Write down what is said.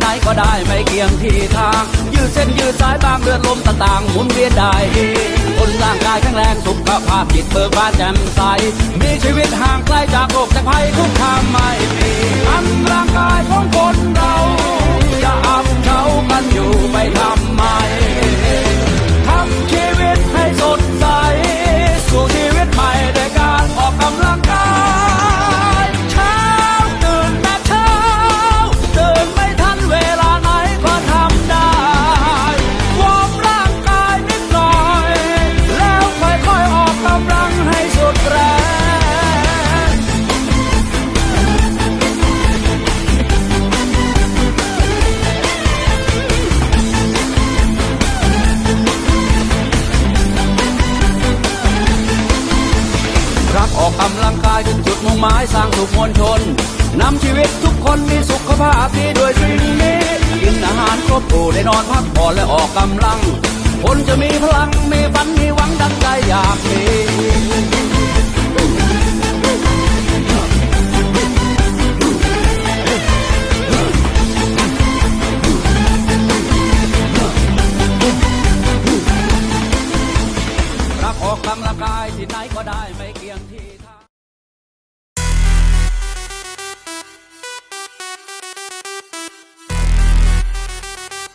ไหนก็ได้ไม่เกี่ยงที่ทาง ยืดเส้นยืดสายบางเลือดลมต่างๆหมุนเวียนได้คนร่างกายแข็งแรงสุขภาพจิตเบิกบานแจ่มใส มีชีวิตห่างไกลจากโรคจากภัยทุกทางไม่มีอันร่างกายของคนเราจะอับเขากันอยู่ไปทา กออกกำลังกายถึงจุดมุ่งหมายสร้างสุขมวลชนนำชีวิตทุกคนมีสุขภาพดีด้วยสิ่งนี้กินอาหารครบครูได้นอนพักผ่อนและออกกำลัง คนจะมีพลังมีฝันมีหวังดังใจอยากมีรักออกกำลังกายที่ไหนก็ได้ไม่เกี่ยงที่